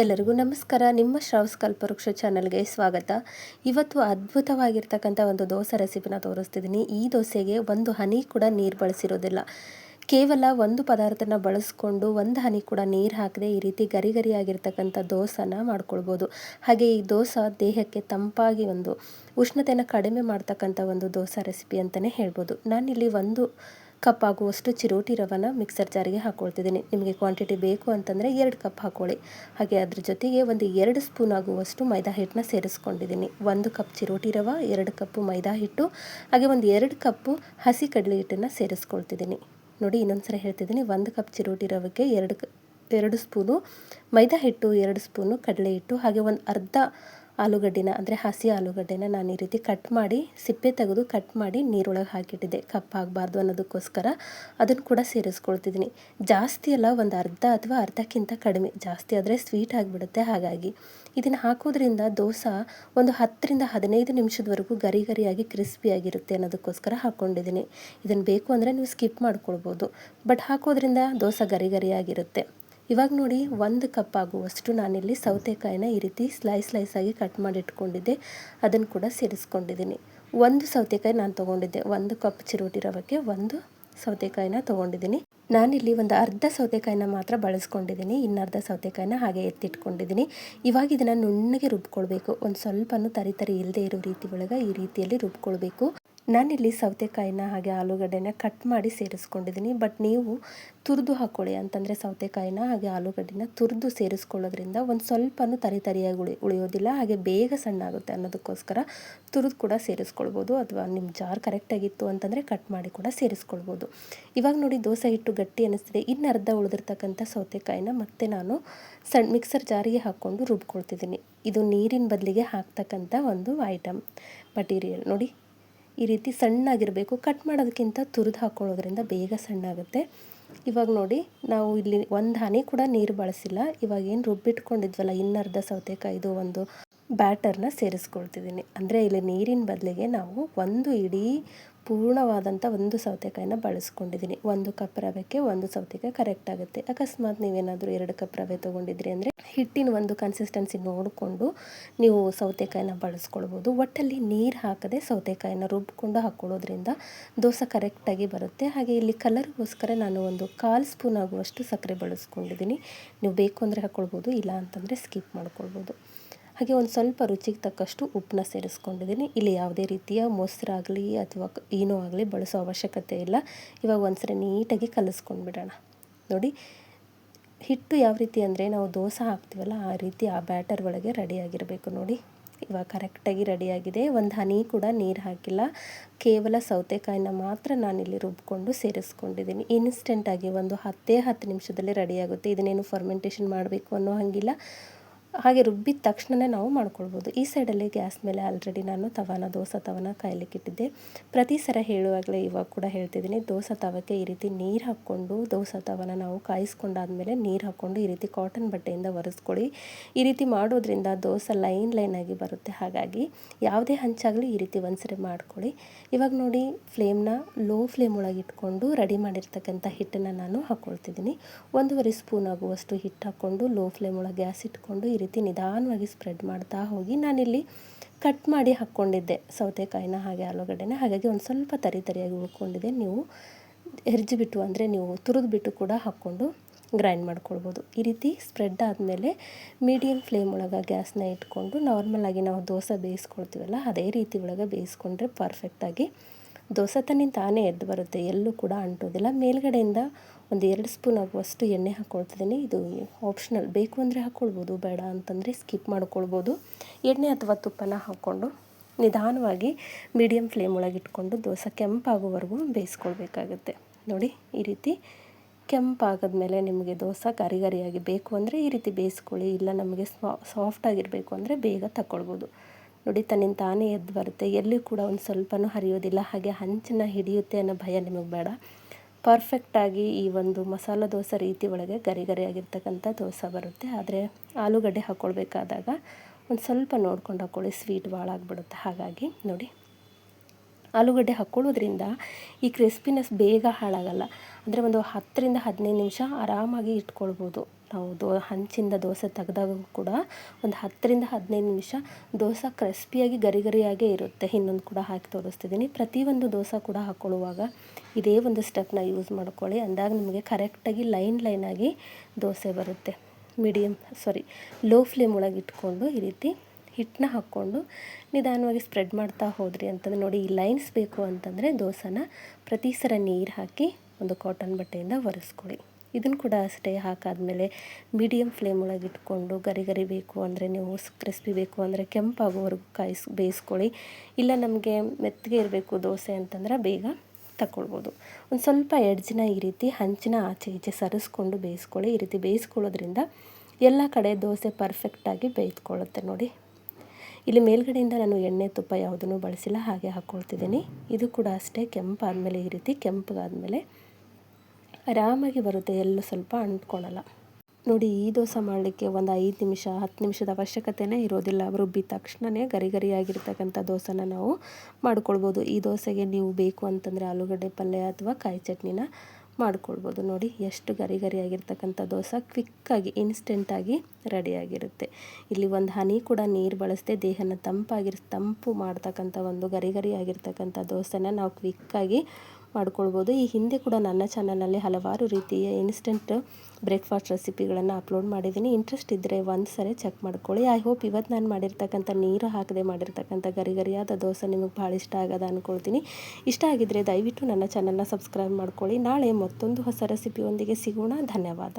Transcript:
ಎಲ್ಲರಿಗೂ ನಮಸ್ಕಾರ. ನಿಮ್ಮ ಶ್ರಾವ್ಸ್ ಕಲ್ಪವೃಕ್ಷ ಚಾನಲ್ಗೆ ಸ್ವಾಗತ. ಇವತ್ತು ಅದ್ಭುತವಾಗಿರ್ತಕ್ಕಂಥ ಒಂದು ದೋಸೆ ರೆಸಿಪಿನ ತೋರಿಸ್ತಿದ್ದೀನಿ. ಈ ದೋಸೆಗೆ ಒಂದು ಹನಿ ಕೂಡ ನೀರು ಬಳಸಿರೋದಿಲ್ಲ. ಕೇವಲ ಒಂದು ಪದಾರ್ಥನ ಬಳಸ್ಕೊಂಡು ಒಂದು ಹನಿ ಕೂಡ ನೀರು ಹಾಕದೆ ಈ ರೀತಿ ಗರಿ ಗರಿಯಾಗಿರ್ತಕ್ಕಂಥ ದೋಸೆನ ಮಾಡ್ಕೊಳ್ಬೋದು. ಹಾಗೆ ಈ ದೋಸೆ ದೇಹಕ್ಕೆ ತಂಪಾಗಿ ಒಂದು ಉಷ್ಣತೆಯನ್ನು ಕಡಿಮೆ ಮಾಡ್ತಕ್ಕಂಥ ಒಂದು ದೋಸೆ ರೆಸಿಪಿ ಅಂತಲೇ ಹೇಳ್ಬೋದು. ನಾನಿಲ್ಲಿ ಒಂದು ಕಪ್ ಆಗುವಷ್ಟು ಚಿರೋಟಿ ರವನ ಮಿಕ್ಸರ್ ಜಾರಿಗೆ ಹಾಕ್ಕೊಳ್ತಿದ್ದೀನಿ ನಿಮಗೆ ಕ್ವಾಂಟಿಟಿ ಬೇಕು ಅಂತಂದರೆ ಎರಡು ಕಪ್ ಹಾಕ್ಕೊಳ್ಳಿ ಹಾಗೆ ಅದ್ರ ಜೊತೆಗೆ ಒಂದು ಎರಡು ಸ್ಪೂನ್ ಆಗುವಷ್ಟು ಮೈದಾ ಹಿಟ್ಟನ್ನ ಸೇರಿಸ್ಕೊಂಡಿದ್ದೀನಿ. ಒಂದು ಕಪ್ ಚಿರೋಟಿ ರವ, ಎರಡು ಕಪ್ಪು ಮೈದಾ ಹಿಟ್ಟು, ಹಾಗೆ ಒಂದು ಎರಡು ಕಪ್ಪು ಹಸಿ ಕಡಲೆ ಹಿಟ್ಟನ್ನು ಸೇರಿಸ್ಕೊಳ್ತಿದ್ದೀನಿ. ನೋಡಿ ಇನ್ನೊಂದು ಸಲ ಹೇಳ್ತಿದ್ದೀನಿ, ಒಂದು ಕಪ್ ಚಿರೋಟಿ ರವಕ್ಕೆ ಎರಡು ಎರಡು ಸ್ಪೂನು ಮೈದಾ ಹಿಟ್ಟು, ಎರಡು ಸ್ಪೂನು ಕಡಲೆ ಹಿಟ್ಟು, ಹಾಗೆ ಒಂದು ಅರ್ಧ ಆಲೂಗಡ್ಡೆನ, ಅಂದರೆ ಹಸಿ ಆಲೂಗಡ್ಡೆನ ನಾನು ಈ ರೀತಿ ಕಟ್ ಮಾಡಿ, ಸಿಪ್ಪೆ ತೆಗೆದು ಕಟ್ ಮಾಡಿ ನೀರೊಳಗೆ ಹಾಕಿಟ್ಟಿದ್ದೆ. ಕಪ್ಪಾಗಬಾರ್ದು ಅನ್ನೋದಕ್ಕೋಸ್ಕರ ಅದನ್ನು ಕೂಡ ಸೇರಿಸ್ಕೊಳ್ತಿದ್ದೀನಿ. ಜಾಸ್ತಿ ಅಲ್ಲ, ಒಂದು ಅರ್ಧ ಅಥವಾ ಅರ್ಧಕ್ಕಿಂತ ಕಡಿಮೆ. ಜಾಸ್ತಿ ಆದರೆ ಸ್ವೀಟ್ ಆಗಿಬಿಡುತ್ತೆ ಹಾಗಾಗಿ. ಇದನ್ನು ಹಾಕೋದ್ರಿಂದ ದೋಸೆ ಒಂದು ಹತ್ತರಿಂದ ಹದಿನೈದು ನಿಮಿಷದವರೆಗೂ ಗರಿ ಗರಿಯಾಗಿ ಕ್ರಿಸ್ಪಿಯಾಗಿರುತ್ತೆ ಅನ್ನೋದಕ್ಕೋಸ್ಕರ ಹಾಕ್ಕೊಂಡಿದ್ದೀನಿ ಇದನ್ನು ಬೇಕು ಅಂದರೆ ನೀವು ಸ್ಕಿಪ್ ಮಾಡ್ಕೊಳ್ಬೋದು. ಬಟ್ ಹಾಕೋದ್ರಿಂದ ದೋಸೆ ಗರಿ ಗರಿಯಾಗಿರುತ್ತೆ. ಇವಾಗ ನೋಡಿ ಒಂದು ಕಪ್ ಆಗುವಷ್ಟು ನಾನಿಲ್ಲಿ ಸೌತೆಕಾಯಿನ ಈ ರೀತಿ ಸ್ಲೈಸ್ ಸ್ಲೈಸಾಗಿ ಕಟ್ ಮಾಡಿ ಇಟ್ಕೊಂಡಿದ್ದೆ ಅದನ್ನು ಕೂಡ ಸೇರಿಸ್ಕೊಂಡಿದ್ದೀನಿ ಒಂದು ಸೌತೆಕಾಯಿ ನಾನು ತೊಗೊಂಡಿದ್ದೆ. ಒಂದು ಕಪ್ ಚಿರೋಟಿ ರವಕ್ಕೆ ಒಂದು ಸೌತೆಕಾಯಿನ ತೊಗೊಂಡಿದ್ದೀನಿ. ನಾನಿಲ್ಲಿ ಒಂದು ಅರ್ಧ ಸೌತೆಕಾಯಿನ ಮಾತ್ರ ಬಳಸ್ಕೊಂಡಿದ್ದೀನಿ. ಇನ್ನರ್ಧ ಸೌತೆಕಾಯಿನ ಹಾಗೆ ಎತ್ತಿಟ್ಕೊಂಡಿದ್ದೀನಿ. ಇವಾಗ ಇದನ್ನು ನುಣ್ಣಗೆ ರುಬ್ಕೊಳ್ಬೇಕು. ಒಂದು ಸ್ವಲ್ಪನೂ ತರಿ ತರಿ ಇಲ್ಲದೆ ಇರೋ ರೀತಿ ಒಳಗೆ ಈ ರೀತಿಯಲ್ಲಿ ರುಬ್ಕೊಳ್ಬೇಕು. ನಾನಿಲ್ಲಿ ಸೌತೆಕಾಯಿನ ಹಾಗೆ ಆಲೂಗಡ್ಡೆನ ಕಟ್ ಮಾಡಿ ಸೇರಿಸ್ಕೊಂಡಿದ್ದೀನಿ. ಬಟ್ ನೀವು ತುರಿದು ಹಾಕ್ಕೊಳ್ಳಿ ಅಂತಂದರೆ ಸೌತೆಕಾಯಿನ ಹಾಗೆ ಆಲೂಗಡ್ಡೆನ ತುರಿದು ಸೇರಿಸ್ಕೊಳ್ಳೋದ್ರಿಂದ ಒಂದು ಸ್ವಲ್ಪನೂ ತರಿ ತರಿಯಾಗಿ ಉಳಿ, ಉಳಿಯೋದಿಲ್ಲ. ಹಾಗೆ ಬೇಗ ಸಣ್ಣ ಆಗುತ್ತೆ ಅನ್ನೋದಕ್ಕೋಸ್ಕರ ತುರಿದು ಕೂಡ ಸೇರಿಸ್ಕೊಳ್ಬೋದು. ಅಥವಾ ನಿಮ್ಮ ಜಾರ್ ಕರೆಕ್ಟಾಗಿತ್ತು ಅಂತಂದರೆ ಕಟ್ ಮಾಡಿ ಕೂಡ ಸೇರಿಸ್ಕೊಳ್ಬೋದು. ಇವಾಗ ನೋಡಿ ದೋಸೆ ಹಿಟ್ಟು ಗಟ್ಟಿ ಅನ್ನಿಸ್ತಿದೆ ಇನ್ನು ಅರ್ಧ ಉಳಿದಿರ್ತಕ್ಕಂಥ ಸೌತೆಕಾಯಿನ ಮತ್ತೆ ನಾನು ಸಣ್ಣ ಮಿಕ್ಸರ್ ಜಾರಿಗೆ ಹಾಕ್ಕೊಂಡು ರುಬ್ಕೊಳ್ತಿದ್ದೀನಿ. ಇದು ನೀರಿನ ಬದಲಿಗೆ ಹಾಕ್ತಕ್ಕಂಥ ಒಂದು ಐಟಮ್ ಮಟೀರಿಯಲ್ ನೋಡಿ. ಈ ರೀತಿ ಸಣ್ಣಾಗಿರಬೇಕು. ಕಟ್ ಮಾಡೋದಕ್ಕಿಂತ ತುರಿದು ಹಾಕ್ಕೊಳ್ಳೋದ್ರಿಂದ ಬೇಗ ಸಣ್ಣ ಆಗುತ್ತೆ ಇವಾಗ ನೋಡಿ, ನಾವು ಇಲ್ಲಿ ಒಂದು ಹನಿ ಕೂಡ ನೀರು ಬಳಸಿಲ್ಲ. ಇವಾಗ ಏನು ರುಬ್ಬಿಟ್ಕೊಂಡಿದ್ವಲ್ಲ, ಇನ್ನರ್ಧ ಸೌತೆಕಾಯಿದು ಒಂದು ಬ್ಯಾಟರ್ನ ಸೇರಿಸ್ಕೊಳ್ತಿದ್ದೀನಿ. ಅಂದರೆ ಇಲ್ಲಿ ನೀರಿನ ಬದಲಿಗೆ ನಾವು ಒಂದು ಇಡೀ ಪೂರ್ಣವಾದಂಥ ಒಂದು ಸೌತೆಕಾಯಿನ ಬಳಸ್ಕೊಂಡಿದ್ದೀನಿ. ಒಂದು ಕಪ್ ರವೆಗೆ ಒಂದು ಸೌತೆಕಾಯಿ ಕರೆಕ್ಟ್ ಆಗುತ್ತೆ. ಅಕಸ್ಮಾತ್ ನೀವೇನಾದರೂ ಎರಡು ಕಪ್ ರವೆ ತೊಗೊಂಡಿದ್ರಿ ಅಂದರೆ ಹಿಟ್ಟಿನ ಒಂದು ಕನ್ಸಿಸ್ಟೆನ್ಸಿ ನೋಡಿಕೊಂಡು ನೀವು ಸೌತೆಕಾಯಿನ ಬಳಸ್ಕೊಳ್ಬೋದು. ಒಟ್ಟಲ್ಲಿ ನೀರು ಹಾಕದೆ ಸೌತೆಕಾಯಿನ ರುಬ್ಕೊಂಡು ಹಾಕ್ಕೊಳ್ಳೋದ್ರಿಂದ ದೋಸೆ ಕರೆಕ್ಟಾಗಿ ಬರುತ್ತೆ. ಹಾಗೆ ಇಲ್ಲಿ ಕಲರ್ಗೋಸ್ಕರ ನಾನು ಒಂದು ಕಾಲು ಸ್ಪೂನ್ ಆಗುವಷ್ಟು ಸಕ್ಕರೆ ಬಳಸ್ಕೊಂಡಿದ್ದೀನಿ. ನೀವು ಬೇಕು ಅಂದರೆ ಹಾಕ್ಕೊಳ್ಬೋದು ಇಲ್ಲ ಅಂತಂದರೆ ಸ್ಕಿಪ್ ಮಾಡ್ಕೊಳ್ಬೋದು. ಹಾಗೆ ಒಂದು ಸ್ವಲ್ಪ ರುಚಿಗೆ ತಕ್ಕಷ್ಟು ಉಪ್ಪನ್ನ ಸೇರಿಸ್ಕೊಂಡಿದ್ದೀನಿ. ಇಲ್ಲಿ ಯಾವುದೇ ರೀತಿಯ ಮೊಸರಾಗಲಿ ಅಥವಾ ಏನೂ ಆಗಲಿ ಬಳಸೋ ಅವಶ್ಯಕತೆ ಇಲ್ಲ. ಇವಾಗ ಒಂದ್ಸರಿ ನೀಟಾಗಿ ಕಲಿಸ್ಕೊಂಡ್ಬಿಡೋಣ. ನೋಡಿ, ಹಿಟ್ಟು ಯಾವ ರೀತಿ ಅಂದರೆ ನಾವು ದೋಸೆ ಹಾಕ್ತೀವಲ್ಲ, ಆ ರೀತಿ ಆ ಬ್ಯಾಟರ್ ಒಳಗೆ ರೆಡಿಯಾಗಿರಬೇಕು ನೋಡಿ. ಇವಾಗ ಕರೆಕ್ಟಾಗಿ ರೆಡಿಯಾಗಿದೆ ಒಂದು ಹನಿ ಕೂಡ ನೀರು ಹಾಕಿಲ್ಲ. ಕೇವಲ ಸೌತೆಕಾಯಿನ ಮಾತ್ರ ನಾನಿಲ್ಲಿ ರುಬ್ಕೊಂಡು ಸೇರಿಸ್ಕೊಂಡಿದ್ದೀನಿ. ಇನ್ಸ್ಟೆಂಟಾಗಿ ಒಂದು ಹತ್ತೇ ಹತ್ತು ನಿಮಿಷದಲ್ಲಿ ರೆಡಿಯಾಗುತ್ತೆ ಇದನ್ನೇನು ಫರ್ಮೆಂಟೇಷನ್ ಮಾಡಬೇಕು ಅನ್ನೋ ಹಾಗಿಲ್ಲ. ಹಾಗೆ ರುಬ್ಬಿದ ತಕ್ಷಣವೇ ನಾವು ಮಾಡ್ಕೊಳ್ಬೋದು. ಈ ಸೈಡಲ್ಲಿ ಗ್ಯಾಸ್ ಮೇಲೆ ಆಲ್ರೆಡಿ ನಾನು ತವಾನ, ದೋಸೆ ತವನ ಕಾಯಲಿಕ್ಕಿಟ್ಟಿದ್ದೆ ಪ್ರತಿ ಸರ ಹೇಳುವಾಗಲೇ ಇವಾಗ ಕೂಡ ಹೇಳ್ತಿದ್ದೀನಿ, ದೋಸೆ ತವಕ್ಕೆ ಈ ರೀತಿ ನೀರು ಹಾಕ್ಕೊಂಡು, ದೋಸೆ ತವನ ನಾವು ಕಾಯಿಸ್ಕೊಂಡಾದ್ಮೇಲೆ ನೀರು ಹಾಕ್ಕೊಂಡು ಈ ರೀತಿ ಕಾಟನ್ ಬಟ್ಟೆಯಿಂದ ಒರೆಸ್ಕೊಳ್ಳಿ. ಈ ರೀತಿ ಮಾಡೋದ್ರಿಂದ ದೋಸೆ ಲೈನ್ ಲೈನ್ ಆಗಿ ಬರುತ್ತೆ. ಹಾಗಾಗಿ ಯಾವುದೇ ಹಂಚಾಗಲಿ ಈ ರೀತಿ ಒಂದ್ಸರಿ ಮಾಡ್ಕೊಳ್ಳಿ. ಇವಾಗ ನೋಡಿ ಫ್ಲೇಮ್ನ ಲೋ ಫ್ಲೇಮ್ ಒಳಗೆ ಇಟ್ಕೊಂಡು ರೆಡಿ ಮಾಡಿರ್ತಕ್ಕಂಥ ಹಿಟ್ಟನ್ನು ನಾನು ಹಾಕ್ಕೊಳ್ತಿದ್ದೀನಿ ಒಂದೂವರೆ ಸ್ಪೂನ್ ಆಗುವಷ್ಟು ಹಿಟ್ಟು ಹಾಕ್ಕೊಂಡು ಲೋ ಫ್ಲೇಮ್ ಒಳಗೆ ಗ್ಯಾಸ್ ಇಟ್ಕೊಂಡು ರೀತಿ ನಿಧಾನವಾಗಿ ಸ್ಪ್ರೆಡ್ ಮಾಡ್ತಾ ಹೋಗಿ ನಾನಿಲ್ಲಿ ಕಟ್ ಮಾಡಿ ಹಾಕ್ಕೊಂಡಿದ್ದೆ. ಸೌತೆಕಾಯಿನ ಹಾಗೆ ಆಲೂಗಡ್ಡೆನ. ಹಾಗಾಗಿ ಒಂದು ಸ್ವಲ್ಪ ತರಿ ತರಿಯಾಗಿ ಉಳ್ಕೊಂಡಿದೆ. ನೀವು ಬಿಟ್ಟು ಅಂದರೆ ನೀವು ತುರಿದ್ಬಿಟ್ಟು ಕೂಡ ಹಾಕ್ಕೊಂಡು ಗ್ರೈಂಡ್ ಮಾಡ್ಕೊಳ್ಬೋದು. ಈ ರೀತಿ ಸ್ಪ್ರೆಡ್ ಆದಮೇಲೆ ಮೀಡಿಯಮ್ ಫ್ಲೇಮ್ ಒಳಗೆ ಗ್ಯಾಸ್ನ ಇಟ್ಕೊಂಡು ನಾರ್ಮಲಾಗಿ ನಾವು ದೋಸೆ ಬೇಯಿಸ್ಕೊಳ್ತೀವಲ್ಲ, ಅದೇ ರೀತಿ ಒಳಗೆ ಬೇಯಿಸ್ಕೊಂಡ್ರೆ ಪರ್ಫೆಕ್ಟಾಗಿ ದೋಸೆ ತನ್ನಿಂದ ತಾನೇ ಎದ್ದು ಬರುತ್ತೆ. ಎಲ್ಲೂ ಕೂಡ ಅಂಟೋದಿಲ್ಲ. ಮೇಲ್ಗಡೆಯಿಂದ ಒಂದು ಎರಡು ಸ್ಪೂನ್ ಆಗುವಷ್ಟು ಎಣ್ಣೆ ಹಾಕ್ಕೊಳ್ತಿದ್ದೀನಿ. ಇದು ಆಪ್ಷನಲ್ ಬೇಕು ಅಂದರೆ ಹಾಕ್ಕೊಳ್ಬೋದು, ಬೇಡ ಅಂತಂದರೆ ಸ್ಕಿಪ್ ಮಾಡ್ಕೊಳ್ಬೋದು. ಎಣ್ಣೆ ಅಥವಾ ತುಪ್ಪನ ಹಾಕ್ಕೊಂಡು ನಿಧಾನವಾಗಿ ಮೀಡಿಯಮ್ ಫ್ಲೇಮ್ ಒಳಗೆ ಇಟ್ಕೊಂಡು ದೋಸೆ ಕೆಂಪಾಗೋವರೆಗೂ ಬೇಯಿಸ್ಕೊಳ್ಬೇಕಾಗುತ್ತೆ. ನೋಡಿ, ಈ ರೀತಿ ಕೆಂಪಾಗದ್ಮೇಲೆ ನಿಮಗೆ ದೋಸೆ ಗರಿ ಗರಿಯಾಗಿ ಬೇಕು ಅಂದರೆ ಈ ರೀತಿ ಬೇಯಿಸ್ಕೊಳ್ಳಿ. ಇಲ್ಲ ನಮಗೆ ಸಾಫ್ಟಾಗಿರಬೇಕು ಅಂದರೆ ಬೇಗ ತಗೊಳ್ಬೋದು ನೋಡಿ, ತನ್ನಿಂದ ತಾನೇ ಎದ್ದು ಬರುತ್ತೆ. ಎಲ್ಲಿ ಕೂಡ ಒಂದು ಸ್ವಲ್ಪನೂ ಹರಿಯೋದಿಲ್ಲ. ಹಾಗೆ ಹಂಚನ್ನ ಹಿಡಿಯುತ್ತೆ ಅನ್ನೋ ಭಯ ನಿಮಗೆ ಬೇಡ. ಪರ್ಫೆಕ್ಟಾಗಿ ಈ ಒಂದು ಮಸಾಲ ದೋಸೆ ರೀತಿ ಒಳಗೆ ಗರಿ ಗರಿಯಾಗಿರ್ತಕ್ಕಂಥ ದೋಸೆ ಬರುತ್ತೆ. ಆದರೆ ಆಲೂಗಡ್ಡೆ ಹಾಕ್ಕೊಳ್ಬೇಕಾದಾಗ ಒಂದು ಸ್ವಲ್ಪ ನೋಡ್ಕೊಂಡು ಹಾಕ್ಕೊಳ್ಳಿ ಸ್ವೀಟ್ ಭಾಳ ಆಗಿಬಿಡುತ್ತೆ. ಹಾಗಾಗಿ ನೋಡಿ, ಆಲೂಗಡ್ಡೆ ಹಾಕ್ಕೊಳ್ಳೋದ್ರಿಂದ ಈ ಕ್ರಿಸ್ಪಿನೆಸ್ ಬೇಗ ಹಾಳಾಗಲ್ಲ. ಅಂದರೆ ಒಂದು ಹತ್ತರಿಂದ ಹದಿನೈದು ನಿಮಿಷ ಆರಾಮಾಗಿ ಇಟ್ಕೊಳ್ಬೋದು. ನಾವು ದೋ, ಹಂಚಿಂದ ದೋಸೆ ತೆಗೆದಾಗ ಕೂಡ ಒಂದು ಹತ್ತರಿಂದ ಹದಿನೈದು ನಿಮಿಷ ದೋಸೆ ಕ್ರಿಸ್ಪಿಯಾಗಿ ಗರಿ ಗರಿಯಾಗೇ ಇರುತ್ತೆ. ಇನ್ನೊಂದು ಕೂಡ ಹಾಕಿ ತೋರಿಸ್ತಿದ್ದೀನಿ. ಪ್ರತಿಯೊಂದು ದೋಸೆ ಕೂಡ ಹಾಕ್ಕೊಳ್ಳುವಾಗ ಇದೇ ಒಂದು ಸ್ಟೆಪ್ನ ಯೂಸ್ ಮಾಡ್ಕೊಳ್ಳಿ. ಅಂದಾಗ ನಿಮಗೆ ಕರೆಕ್ಟಾಗಿ ಲೈನ್ ಲೈನಾಗಿ ದೋಸೆ ಬರುತ್ತೆ. ಮೀಡಿಯಮ್ ಸಾರಿ ಲೋ ಫ್ಲೇಮ್ ಒಳಗೆ ಇಟ್ಕೊಂಡು ಈ ರೀತಿ ಹಿಟ್ಟನ್ನ ಹಾಕ್ಕೊಂಡು ನಿಧಾನವಾಗಿ ಸ್ಪ್ರೆಡ್ ಮಾಡ್ತಾ ಹೋದ್ರಿ ಅಂತಂದ್ರೆ ನೋಡಿ ಈ ಲೈನ್ಸ್ ಬೇಕು ಅಂತಂದರೆ ದೋಸೆನ ಪ್ರತಿ ಸರ ನೀರು ಹಾಕಿ ಒಂದು ಕಾಟನ್ ಬಟ್ಟೆಯಿಂದ ಒರೆಸ್ಕೊಳ್ಳಿ. ಇದನ್ನು ಕೂಡ ಅಷ್ಟೇ ಹಾಕಾದಮೇಲೆ ಮೀಡಿಯಮ್ ಫ್ಲೇಮ್ ಒಳಗೆ ಇಟ್ಕೊಂಡು ಗರಿ ಗರಿ ಬೇಕು ಅಂದರೆ ನೀವು ಕ್ರಿಸ್ಪಿ ಬೇಕು ಅಂದರೆ ಕೆಂಪಾಗೋವರೆಗೂ ಕಾಯಿಸ್ ಬೇಯಿಸ್ಕೊಳ್ಳಿ. ಇಲ್ಲ ನಮಗೆ ಮೆತ್ತಗೆ ಇರಬೇಕು ದೋಸೆ ಅಂತಂದ್ರೆ ಬೇಗ ತಗೊಳ್ಬೋದು ಒಂದು ಸ್ವಲ್ಪ ಎಡ್ಜಿನ ಈ ರೀತಿ ಹಂಚಿನ ಆಚೆ ಈಚೆ ಸರಿಸ್ಕೊಂಡು ಬೇಯಿಸ್ಕೊಳ್ಳಿ. ಈ ರೀತಿ ಬೇಯಿಸ್ಕೊಳ್ಳೋದ್ರಿಂದ ಎಲ್ಲ ಕಡೆ ದೋಸೆ ಪರ್ಫೆಕ್ಟಾಗಿ ಬೇಯ್ದುಕೊಳ್ಳುತ್ತೆ ನೋಡಿ. ಇಲ್ಲಿ ಮೇಲ್ಗಡೆಯಿಂದ ನಾನು ಎಣ್ಣೆ ತುಪ್ಪ ಯಾವುದನ್ನು ಬಳಸಿಲ್ಲ, ಹಾಗೆ ಹಾಕ್ಕೊಳ್ತಿದ್ದೀನಿ ಇದು ಕೂಡ ಅಷ್ಟೇ ಕೆಂಪಾದಮೇಲೆ ಈ ರೀತಿ ಕೆಂಪಗಾದಮೇಲೆ ಆರಾಮಾಗಿ ಬರುತ್ತೆ, ಎಲ್ಲೂ ಸ್ವಲ್ಪ ಅಂಟ್ಕೊಳಲ್ಲ. ನೋಡಿ, ಈ ದೋಸೆ ಮಾಡಲಿಕ್ಕೆ ಒಂದು ಐದು ನಿಮಿಷ, ಹತ್ತು ನಿಮಿಷದ ಅವಶ್ಯಕತೆನೇ ಇರೋದಿಲ್ಲ. ರುಬ್ಬಿದ ತಕ್ಷಣವೇ ಗರಿ ಗರಿಯಾಗಿರ್ತಕ್ಕಂಥ ದೋಸೆನ ನಾವು ಮಾಡ್ಕೊಳ್ಬೋದು. ಈ ದೋಸೆಗೆ ನೀವು ಬೇಕು ಅಂತಂದರೆ ಆಲೂಗಡ್ಡೆ ಪಲ್ಯ ಅಥವಾ ಕಾಯಿ ಚಟ್ನಿನ ಮಾಡ್ಕೊಳ್ಬೋದು. ನೋಡಿ, ಎಷ್ಟು ಗರಿ ಗರಿಯಾಗಿರ್ತಕ್ಕಂಥ ದೋಸೆ ಕ್ವಿಕ್ಕಾಗಿ ಇನ್ಸ್ಟೆಂಟಾಗಿ ರೆಡಿಯಾಗಿರುತ್ತೆ. ಇಲ್ಲಿ ಒಂದು ಹನಿ ಕೂಡ ನೀರು ಬಳಸದೆ ದೇಹನ ತಂಪಾಗಿರ್, ತಂಪು ಮಾಡ್ತಕ್ಕಂಥ ಒಂದು ಗರಿ ಗರಿಯಾಗಿರ್ತಕ್ಕಂಥ ದೋಸೆನ ನಾವು ಕ್ವಿಕ್ಕಾಗಿ ಮಾಡ್ಕೊಳ್ಬೋದು. ಈ ಹಿಂದೆ ಕೂಡ ನನ್ನ ಚಾನಲಲ್ಲಿ ಹಲವಾರು ರೀತಿಯ ಇನ್ಸ್ಟೆಂಟ್ ಬ್ರೇಕ್ಫಾಸ್ಟ್ ರೆಸಿಪಿಗಳನ್ನು ಅಪ್ಲೋಡ್ ಮಾಡಿದ್ದೀನಿ. ಇಂಟ್ರೆಸ್ಟ್ ಇದ್ದರೆ ಒಂದು ಸರಿ ಚೆಕ್ ಮಾಡ್ಕೊಳ್ಳಿ. ಐ ಹೋಪ್ ಇವತ್ತು ನಾನು ಮಾಡಿರ್ತಕ್ಕಂಥ ನೀರು ಹಾಕದೆ ಮಾಡಿರ್ತಕ್ಕಂಥ ಗರಿ ಗರಿಯಾದ ದೋಸೆ ನಿಮಗೆ ಭಾಳ ಇಷ್ಟ ಆಗದ ಅಂದ್ಕೊಳ್ತೀನಿ ಇಷ್ಟ ಆಗಿದ್ದರೆ ದಯವಿಟ್ಟು ನನ್ನ ಚಾನಲ್ನ ಸಬ್ಸ್ಕ್ರೈಬ್ ಮಾಡ್ಕೊಳ್ಳಿ. ನಾಳೆ ಮತ್ತೊಂದು ಹೊಸ ರೆಸಿಪಿಯೊಂದಿಗೆ ಸಿಗೋಣ. ಧನ್ಯವಾದ.